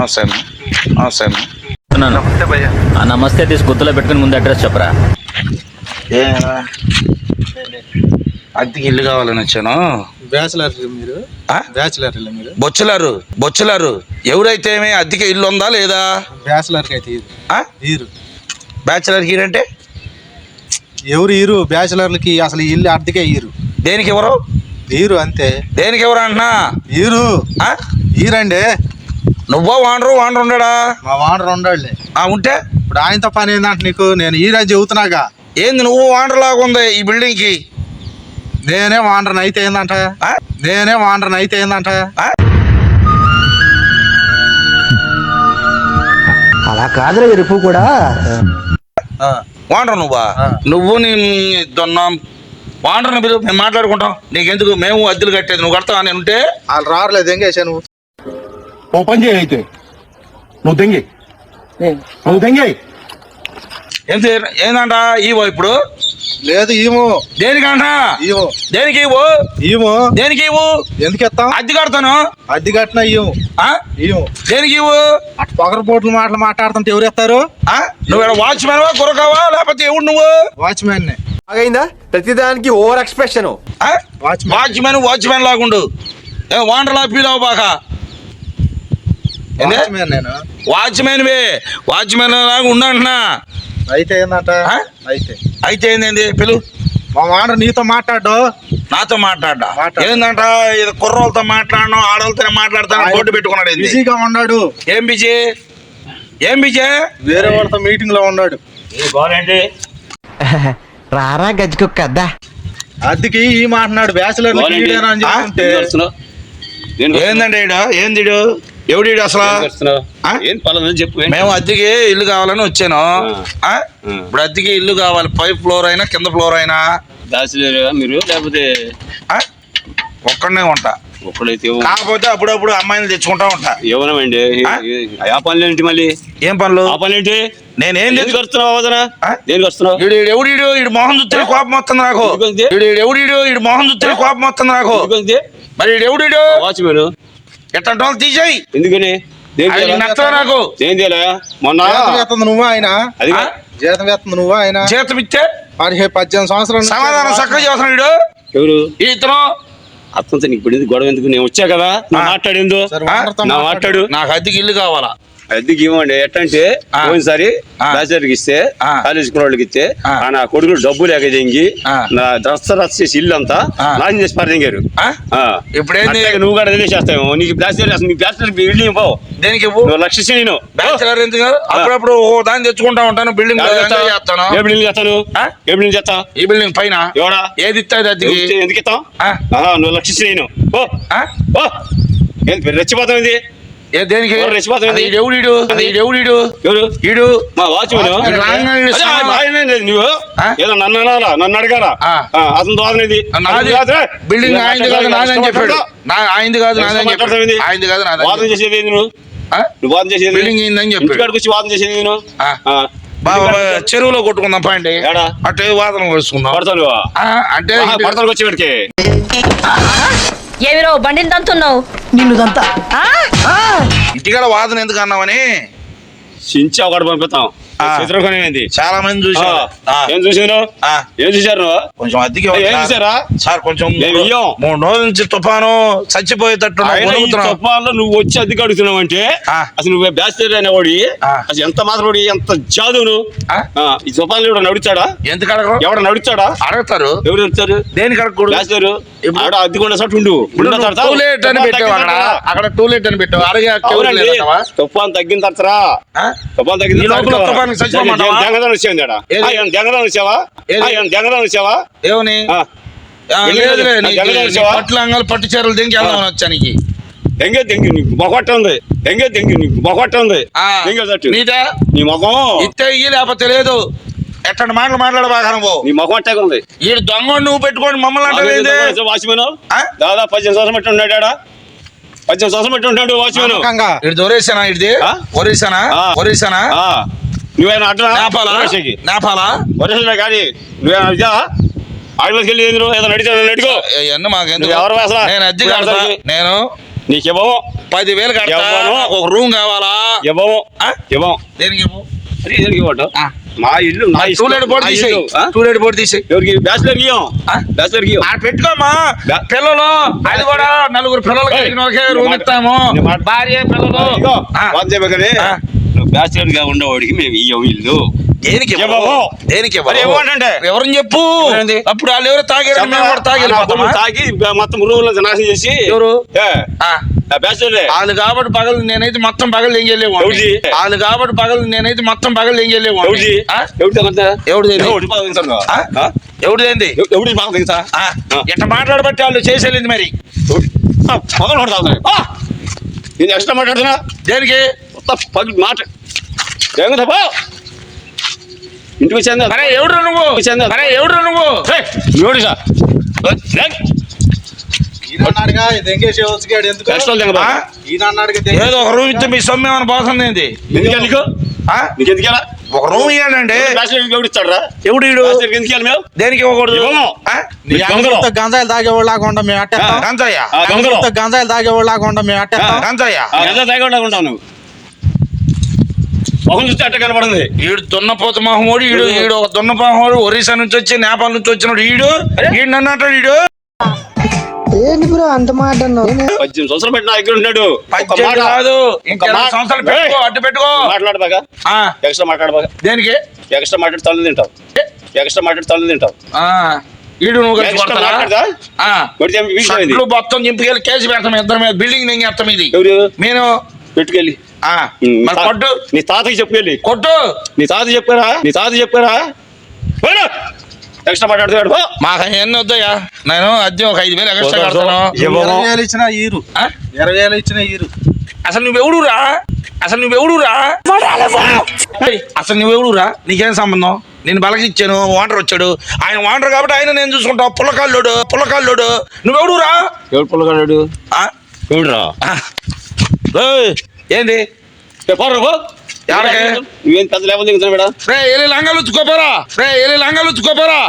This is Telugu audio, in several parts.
నమస్తే భయ్య నమస్తే తీసి గుర్తులో పెట్టుకుని ముందు అడ్రస్ చెప్పరా. ఏ అద్దెకి ఇల్లు కావాలని వచ్చాను. బ్యాచిలర్ మీరు? ఆ? బ్యాచిలర్ ఇల్లు మీరు? బొచ్చలారు బొచ్చలారు. ఎవరైతే ఏమి అద్దెకి ఇల్లు ఉందా లేదా? బ్యాచిలర్కి అయితే ఈరు బ్యాచిలర్కి అంటే ఎవరు ఈరు బ్యాచిలర్లకి అసలు ఇల్లు అద్దెకే ఈరు దేనికి ఎవరు? ఈరు అంతే. దేనికి ఎవరు అంటున్నా? ఈరు ఆ? ఈరండి నువ్వో వాండరు వాండరు ఉండడా? మా వానర్ ఉండాలి ఆ ఉంటే? ఇప్పుడు ఆయనతో పని ఏందంట నీకు నేను ఈరని చెబుతున్నాగా. ఏంది నువ్వు వాండర్ లాగా ఉంది ఈ బిల్డింగ్కి నేనే వానరని అయితే ఏందంట? ఆ? నేనే వానరని అయితే ఏందంట? ఆ? అలా కాదురా ఎరుపు కూడా. ఆ, వాండర్ నువ్వా. నువ్వు నీ దొన్నాం వాండర్ని పిలువు మేము మాట్లాడుకుంటాం. నీకెందుకు? మేము అద్దెలు కట్టేది. నువ్వు కడతావా? నేను ఉంటే? వాళ్ళు రావట్లేదు. ఎంగేసా నువ్వు? ఓ పని చేయి అయితే. నువ్వు దెంగి. నువ్వు దెంగి. ఏం ఏందంట ఈవో ఇప్పుడు? లేదు ఈము దేనికంట ఈము దేనికి ఇవ్వు ఈము దేనికి ఇవ్వు ఎందుకు ఎత్తాం అద్దె కడతాను. అద్దె కట్టిన ఈము ఆ? ఈము దేనికి ఇవ్వు అటు పొగర పోట్లు మాటలు మాట్లాడుతుంటే ఎవరు ఎత్తారు? ఆ? నువ్వు వాచ్మెన్వా గురకావా లేకపోతే ఎవడు నువ్వు? వాచ్మెన్ బాగైందా? ప్రతిదానికి ఓవర్ ఎక్స్ప్రెషన్. ఆ? వాచ్మెన్. వాచ్మెన్ వాచ్మెన్ లాగుండు. ఏ వాండర్ లా ఫీల్ అవ్వ బాగా? వాచ్మెన్ నేను. వాచ్మెన్ వే. వాచ్మెన్ లాగా ఉండంటున్నా అయితే ఏందంట? అయితే. అయితే ఏంది పిలు. మా వానర్ నీతో మాట్లాడు. నాతో మాట్లాడ్డా? మాట్లాడు. ఏందంట? ఇది కుర్రోళ్ళతో మాట్లాడను ఆడవాళ్ళతో మాట్లాడతాను బోర్డు పెట్టుకున్నాడు ఏంది? బిజీగా ఉన్నాడు. ఏం బిజీ? ఏం బిజీ? వేరే వాళ్ళతో మీటింగ్లో ఉన్నాడు. రారా గజ్జుకుక్క అద్దా. అద్దెకి ఈ మాట్లాడు బ్యాచులర్ ఏందండి ఏంది? ఎవడు అసలు? ఏం పర్లేదు చెప్పు మేము అద్దెకి ఇల్లు కావాలని వచ్చాను. ఆ? ఇప్పుడు అద్దెకి ఇల్లు కావాలి. పై ఫ్లోర్ అయినా కింద ఫ్లోర్ అయినా. దాచలేరు మీరు? లేకపోతే? ఒక్కడనే ఉంటా. ఒక్కడైతే కాకపోతే అప్పుడప్పుడు అమ్మాయిని తెచ్చుకుంటా ఉంటా. ఏమన్నామండి ఆ? పనులు ఏంటి మళ్ళీ? ఏం పనులు? ఆ పనులు ఏంటి? నేనేం ఎందుకు వస్తున్నావు అవదనా ఆ? దేనికి వస్తున్నావు? ఈడు ఈడు ఎవడు ఈడు? ఈడు మొహం చూస్తే కోపం వస్తుంది నాకు. ఎవడు ఈడు? ఈడు మొహం చూస్తే కోపం వస్తుంది నాకు. మరి ఎవడు వాచ్మెన్. ఎట్టంటి వాళ్ళు తీసేయి. ఎందుకని? నచ్చదు నాకు. ఏం చేయాలా? మొన్న జీతం నువ్వు ఆయన? అది? జీతం వేస్తుంది నువ్వు ఆయన? జీతం ఇస్తే పదిహేను పద్దెనిమిది సంవత్సరాలు సమాధానం చక్కగా చేస్తున్నాడు ఈడు ఎవరు? ఇతను. అత్తంతో నీకు గొడవ ఎందుకు? నేను వచ్చా కదా. మాట్లాడిందో? నా మాట్లాడు. మాట్లాడు. నాకు అద్దెకి ఇల్లు కావాలా? అద్దెకి ఇవ్వండి. ఎట్టంటే. పోయినసారి. బ్యాచిలర్కి ఇస్తే ఆ. కాలేజ్ కుర్రోళ్ళకి ఇస్తే నా కొడుకులు డబ్బు లేక దెంగి. నా రచ్చ చేసి ఇల్లు అంతా. నాశనం చేసి పరదెంగారు ఆ? ఇప్పుడేంది? నువ్వు కూడా వదిలేసేస్తావు నీకు బ్యాచిలర్ అసలు నీ బ్యాచిలర్ ఇల్లు ఇవ్వవు దేనికి లక్షిస్తే నేను. అప్పుడప్పుడు దాన్ని తెచ్చుకుంటా ఉంటాను బిల్డింగ్ చేస్తాను. ఏ బిల్డింగ్ చేస్తాను? ఏ బిల్డింగ్ చేస్తా ఈ బిల్డింగ్ పైన. ఎవడా? ఏది ఇస్తుంది అద్దెకి ఎందుకు- ఎందుకు ఇస్తాం ఆ? ఆహా, నువ్వు లక్షిస్తే నేను. ఓ. ఆ? ఓ. ఏంది రెచ్చిపోతాం ఇది ఏ దేనికి? ఎవడు ఎవడు ఈడు మా వాచ్మెన్ నువ్వు? ఏదో నన్ను అనాలా నన్ను అడగాల ఆ. అతను దోదనేది నాది బిల్డింగ్ ఆయనది కాదు నాదని చెప్పాడు. నా ఆయనది కాదు నాదని చెప్పాడు? ఆయనది కాదు వాదన చేసేది నువ్వు? వాదన చేసేది బిల్డింగ్ అయిందని చెప్పాడు. వచ్చి వాదన చేసేది నేను ఆ. బాబా చెరువులో కొట్టుకుందాం పాండి? అటు వాదన పడతాను ఆ, అంటే పడతానికి ఏమిరో బండిని తంతున్నావు? నిన్నుదంతా. ఇంటికాడ వాదన ఎందుకు అన్నామని చించి ఒకటి పంపిస్తాం చాలా మంది చూసారు ఏం చూసాను ఏం చూసారు కొంచెం అద్దెకి ఏం. చూసారా సార్ కొంచెం. మూడు రోజుల నుంచి తుఫాను చచ్చిపోయేటట్టు. తుఫాన్లో నువ్వు వచ్చి అద్దెకి అడుగుతున్నావు అంటే. అసలు నువ్వు బ్యాచిలర్ అనేవాడి ఆ. అసలు ఎంత మాత్రం ఎంత జాదు ఈ తుఫాన్లో ఎవడ నడుచాడా? ఎందుకు అడగరు? ఎవడ నడుచాడా? అడుగుతారు. ఎవరు నడుచారు దేనికి అడగకూడదు? బ్యాచిలర్ ఇప్పుడు- ఆడ అద్దెకొండ సట్టు ఉండు. ఇప్పుడు ఉన్న తర్వాత టూ లేట్ అని పెట్టావు అక్కడ. అని పెట్టావు. అవునండి. తుఫాన్ తగ్గిన తర్వాత? తుఫాన్ తగ్గిన ఈ చచ్చిపోమంటావా? దెంగదాన్ని వచ్చావా ఏది? దెంగదాన్ని వచ్చావా ఏమని? ఆ. ఆ, వెళ్ళి లేదులే, వెళ్ళి. నీకు- జగన్ నీ వచ్చావా? పట్ల అంగలు పట్టు చీరలు దింకి వెళ్దామని వచ్చా నీకు. ఎంగే దెంగి నీకు మొగొట్ట ఉంది. ఎంగే దెంగి నీకు మొగొట్ట ఉంది. దెంగే నీదే? నీ ముఖం. ఇస్తే ఇయ్యి లేకపోతే లేదు. ఎట్టండి మాటలు మాట్లాడబాగా నువ్వు? నీ ముఖం అట్టాగా ఉంది. ఈడు దొంగ నువ్వు పెట్టుకొని మమ్మల్ని అంటే వాచ్మెన్? దాదాపు పద్దెనిమిది సంవత్సరం పెట్టి ఉన్నాడు పద్దెనిమిది సంవత్సరం పెట్టి ఉంటాడు వాచ్మెన్. ఇటు దొరేసానా ఇడిది ఆ? ఒరిసానా ఆ. ఒరిసానా నువ్వేనా నేపాలా? వరేసా కానీ నువ్వేనా ఇదా ఆడిలోకి వెళ్ళి ఏంది నడిచా నడుకో ఇవన్నీ నువ్వు ఎవరు అసలు? నేను అద్దె కడతా. నేను నీకు ఇవ్వము. పదివేలు కడతా. ఇవ్వను. నాకు ఒక రూమ్ కావాలా? ఇవ్వము. ఆ? ఇవ్వం దేనికి ఇవ్వు అరే దేనికి ఇవ్వటం ఆ. మా ఇల్లు నా. టూలెట్ బోర్డు తీసేయి. ఆ? టూలెట్ బోర్డు తీసేయి. ఎవరికి? బ్యాచిలర్ ఆ? బ్యాచిలర్ ఇవ్వం ఆడ పెట్టుకోమా పిల్లలు అది కూడా నలుగురు పిల్లలు రూమ్ ఇస్తాము. భార్య పిల్లలు. ఇగో బ్యాచిలర్గా ఉండేవాడికి మేము ఇవ్వం ఇల్లు. దేనికి. దేనికి? ఎవరని చెప్పు. ఏంది? అప్పుడు వాళ్ళు ఎవరు తాగారు మేము కూడా తాగి తాగి మొత్తం రూమ్లో నాశనం చేసి ఎవరు? వాళ్ళు కాబట్టి పగలు నేనైతే మొత్తం పగలు ఏం చేయలేము? వాళ్ళు కాబట్టి పగలు నేనైతే మొత్తం పగలు ఏం చేయలేము? ఎవరిదేంది ఎవ- ఎవరిది బాగా తెలుసా? ఆ, ఆ. ఎట్ట మాట్లాడబట్టి వాళ్ళు చేసేది మరి? పగలు! నేను ఎక్స్ట్రా మాట్లాడుతున్నా? దేనికి? మొత్తం పగిలి మాట. ఇంటికి అరే ఎవడు నువ్వు. అరే ఎవడు నువ్వు? ఎవడు సార్ ఏదో ఒక రూమ్ ఇస్తే మీ సొమ్ము ఏమైనా పోతుంది ఏంది ఎందుకు నీకు ఆ? నీకు ఎందుకు ఎలా ఒక రూమ్ ఇవ్వండి ఎవడు దేనికి గంజాయిలు తాగేవాళ్ళగా ఉండం మేము అట్టేస్తాం. గంజయ్య ఆ, దొంగలు అంగడితో గంజాయిలు తాగేవాళ్ళగా ఉండం మేము అట్టేస్తాం. గంజయ్య ఎంత తాగకుండా ఉంటావు నువ్వు. మొహం చూస్తే అట్ట కనపడింది ఈడు దున్నపోత మొహమోడు ఈడు ఈడు ఒక దున్నపోహమోడు ఒరిస్సా నుంచి వచ్చి నేపాల్ నుంచి వచ్చినాడు ఈడు. ఈడు నన్ను అంటాడు ఈడు. ఏంటి బ్రో అంత మాట పద్దెనిమిది సంవత్సరాలు పెట్టిన దగ్గర ఉన్నాడు. ఒక్క పద్దెనిమిది మాట. కాదు. సంవత్సరాలు పెట్టుకో! అడ్డు పెట్టుకో. మాట్లాడు బాగా ఆ, ఎక్స్ట్రా మాట్లాడు బాగా దేనికి? ఎక్స్ట్రా మాట్లాడి తల్లి తింటావు. ఎక్స్ట్రా మాట్లాడి తల్లి తింటావు. ఆ, ఈడు నువ్వు మొత్తం చింపుకెళ్ళి కేసు పెడతాం ఇద్దరు మీద. బిల్డింగ్ నేను చేస్తాం ఇది. ఎవరు? నేను పెట్టుకెళ్ళి. మరి కొట్టు. నీ తాతకి చెప్పుకెళ్ళి కొట్టు. నీ తాత చెప్పారా? నీ తాత చెప్పారా. ఎక్స్ట్రా మాట్లాడుతున్నాడు. మాకు ఎన్ని వద్దయ్యా. నేను అద్దె ఒక ఐదు వేలు ఎక్స్ట్రా కడతాను. ఇరవై వేలు ఇచ్చిన ఈరు. ఆ? ఇరవై వేలు ఇచ్చిన ఈరు. అసలు నువ్వెవడురా? అసలు నువ్వెవడురా? ఏయ్, అసలు నువ్వెవడురా? నీకేం సంబంధం? నేను బలకిచ్చాను వాండర్ వచ్చాడు. ఆయన వాండర్ కాబట్టి ఆయన నేను చూసుకుంటా. పుల్లకాళ్ళోడు పుల్లకాళ్ళోడు నువ్వెవడురా? ఎవడు ఆ? ఎవడురా? ఆ. ఏయ్, ఏంది? పోరా పో. ఎవరికి? నువ్వేం పెద్ద లేకపోతే దిగుతున్నా మేడం రే ఎలి లంగాలు ఉచ్చుకోపోరా రే ఎలి లంగాలు ఉచ్చుకోపోరా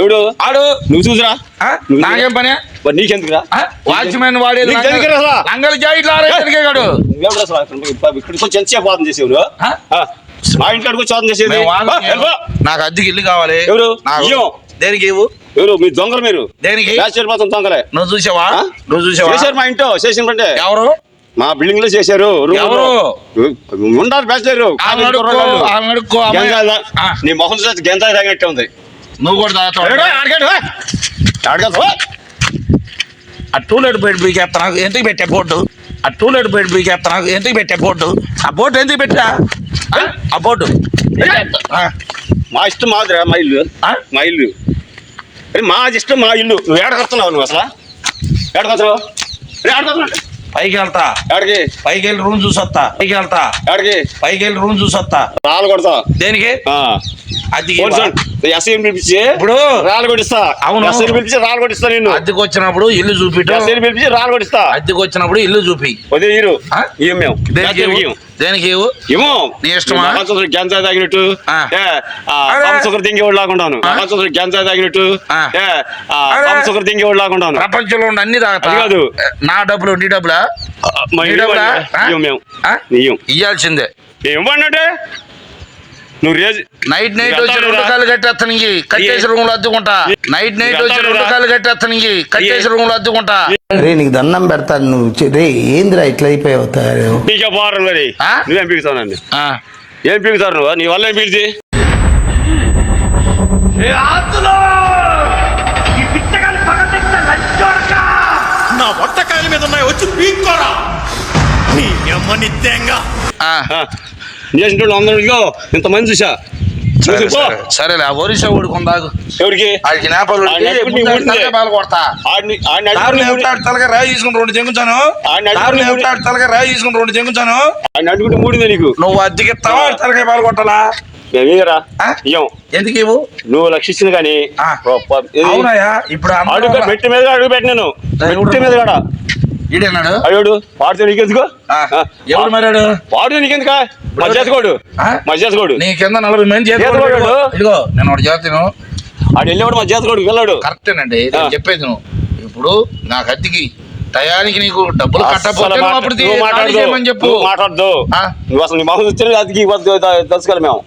ఎవడు? ఆడు. నువ్వు చూసిరా? ఆ? నాకేం పని? నీకెందుకురా? వాచ్మెన్? లంగలు జాయిట్లు ఇక్కడికి వచ్చి ఎంతసేపు? మా వచ్చి చేసేది. నాకు అద్దెకి ఇల్లు కావాలి. ఎవరు? దేనికి ఎవరు? మీ దొంగలు మీరు? దేనికి? దొంగలే. నువ్వు చూసావా? నువ్వు చూసావా? మా ఇంట్లో. చేసిన ఎవరు? మా బిల్డింగ్లో చేశారు. ఎవరు? ఉండాలి. ఆ, నీ మొహం చూస్తే గెంత తాగినట్టే ఉంది. నువ్వు కూడా తాగుతావు. ఆ టూలెట్ బయట బీకేస్తా నాకు ఎందుకు పెట్టా బోర్డు? ఆ టూలెట్ బయట బీకేస్తా నాకు ఎందుకు పెట్టా బోర్డు? ఆ బోర్డు ఎందుకు పెట్టా? ఆ? బోర్డు. మా ఇష్టం మాదిరా మా ఇల్లు? మా ఇల్లు. మా ఇష్టం మా ఇల్లు. నువ్వు ఏడకొస్తున్నావు నువ్వు అసలు? ఏడకొస్తున్నావు? ఏడకొస్తున్నావు పైకి వెళ్తా. ఏడకి పైకి వెళ్ళి రూమ్ చూసొస్తా పైకి వెళ్తా. ఏడకి పైకి వెళ్ళి రూమ్ చూసొస్తా రాళ్ళు కొడతా. దేనికి? ఆ. అది ఎస్ఐని పిలిపించి ఇప్పుడు రాళ్ళు కొట్టిస్తా. అవును. ఎస్ఐని పిలిపించి రాళ్ళు కొట్టిస్తా నిన్ను. అద్దెకి వచ్చినప్పుడు ఇల్లు చూపిటు. ఎస్ఐని పిలిపించి రాళ్ళు కొట్టిస్తా. అద్దెకి వచ్చినప్పుడు ఇల్లు చూపి. ఉదయం ఇరు. మేము. దేనికి? ఏమో నీ ఇష్టమా? గంజా తాగినట్టు. ఆ. ఏ, ఆ, అరే. పంపు సుగర్ దింగేవాడు లాగుంటాను ఆ. గంజా తాగినట్టు. ఆ. ఏ, ఆ, అరే. పంపు సుగర్ దింగేవాడు లాగుంటాను ప్రపంచంలో ఉన్న అన్ని తాగుతా. కాదు. నా డబ్బులు నీ డబ్బులా? ఇయ్యాల్సిందే. ఏమన్నంటే నువ్వు రేజ్ నైట్ నైట్ వచ్చి రెండు. కాళ్ళు కట్టేస్తానికి కట్టేసి రూమ్లో అద్దుకుంటా. నైట్ నైట్ వచ్చి రెండు. కాళ్ళు కట్టేస్తానికి కట్టేసి రూమ్లో అద్దుకుంటా. రే నీకు దండం పెడతాను నువ్వు రే ఏందిరా ఇట్లా అయిపోయావు? నువ్వేం ఆ, ఏం పీకుతారు నువ్వు? నీ వల్ల ఏం పీకుతి వచ్చి పీక్కోరా. నీ అమ్మని తేంగ. చేసిన అందరికో ఇంతమంది చూసా. సరేలే ఆ ఒరిసా ఊడుకుందాగు ఎవరికి? ఊడిందే. బాగా కొడతా. తలగా రాయి తీసుకుని రెండు ఏమిటాడు తలగా రాయి తీసుకుని రెండు జంగుతాను ఆడిని అడుగుంటే మూడిందే నీకు. నువ్వు అద్దెకిస్తావా? తలకాయ పాలు కొట్టాలా? మేమేరా ఎందుకు ఇవ్వు? నువ్వు లక్షించింది కానీ. అవునాయా? ఇప్పుడు అడుగు అందరూ- మెట్టి మీద అడుగు పెట్టినాను? మెట్టి మీద కాడ? ఈడన్నాడు నీకెందుకు? మరాడు? నీకెందుక? మా చేతకోడు నీ కింద నలభై మంది ఇదిగో, నేను ఒకటి చేస్తాను ఆడు వెళ్ళేవాడు వెళ్ళాడు. కరెక్టేనండి నేను ఆ. చెప్పేది నువ్వు. ఇప్పుడు నాకు అద్దెకి టయానికి నీకు డబ్బులు కట్టకపోతే చెప్పు. మాట్లాడదు. ఆ? నువ్వు అసలు నీ మొహం చూస్తేనే అది దసుకల మేము.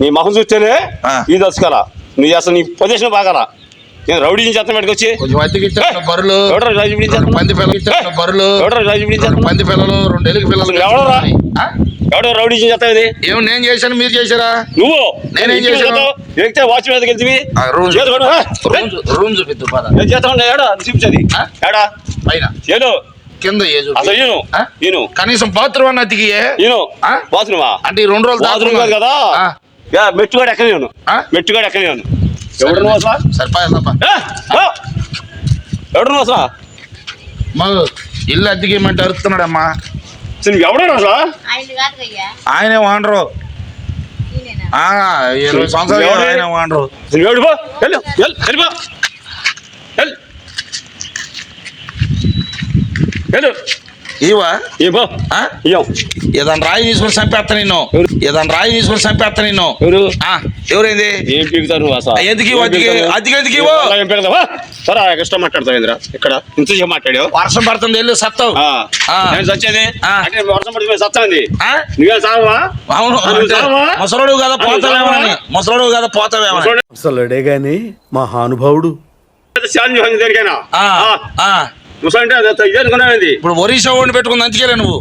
నీ మొహం చూస్తేనే. ఈ దసుకల నువ్వు అసలు నీ పొజిషన్ బాగాలా? నేను రౌడీ నుంచి చేస్తాను పెట్టుకొచ్చి కొంచెం అద్దెకి ఇచ్చిన బర్రెలు. ఎవడో రాజు పిలిచి రెండు పంది పిల్లలు ఇచ్చిన బర్రెలు. ఎవడో రాజు పిలిచి రెండు పంది పిల్లలు రెండు ఎలుగు పిల్లలు ఎవడరా? ఆ? ఎవడో రౌడీ చేస్తావు ఇది? ఏం నేను చేశాను మీరు చేశారా? నువ్వు? నేనేం చేశాను? ఎక్కితే వాచ్ మీద ఆ, రూమ్ చూపిద్దు చేస్తావు ఏడా? చూపించది? ఏడా? పైన. ఏదో కింద. అసలు? ఈను కనీసం బాత్రూమ్ అన్న అతికియే ఈను ఆ? బాత్రూమా? అంటే రెండు రోజులు బాత్రూమ్ కాదు కదా? మెట్టుగాడు ఎక్కలేను ఆ? మెట్టుగాడు ఎక్కలేను ఎవడు నువ్వు అసలు! ఎవడు నువ్వు అసలు? మా ఇల్లు అసలు? నువ్వు ఎవడు అసలు ఆయన అయ్యా ఆయనే వాండరు ఇరవై సంవత్సరాలు? ఆయన వాండరు అసలు ఎవడు పో వెళ్ళు వెళ్ళు వెళ్ళిపో వెళ్ళు వెళ్ళు. ఇవా రాయి తీసుకొని చంపేస్తా నిన్ను. ఏదన్నా రాయి తీసుకొని చంపేస్తా నిన్ను. ఎవరు? ఆ, ఎవరైంది? ఏం ఎందుకు? అద్దెకి ఎందుకు ఇవ్వు? అలా ఏం పీకుతావా? సరే ఇష్టం మాట్లాడతావు ఇంద్ర ఇక్కడ ఇంత సేపు మాట్లాడావు? వర్షం పడుతుంది వెళ్ళు సత్తావు. ఆ. ఆ. నేను సచ్చేది? ఆ. అంటే వర్షం సత్తాంది? నువ్వే సావా? అవును? ముసలోడు కదా పోతావేమని? ముసలోడు కదా పోతావేమని. గాని మహానుభావుడు. శాంతి భంగి జరిగానా ఇప్పుడు ఒరిసా వండి పెట్టుకుంది అంచుకెళ్ళా నువ్వు.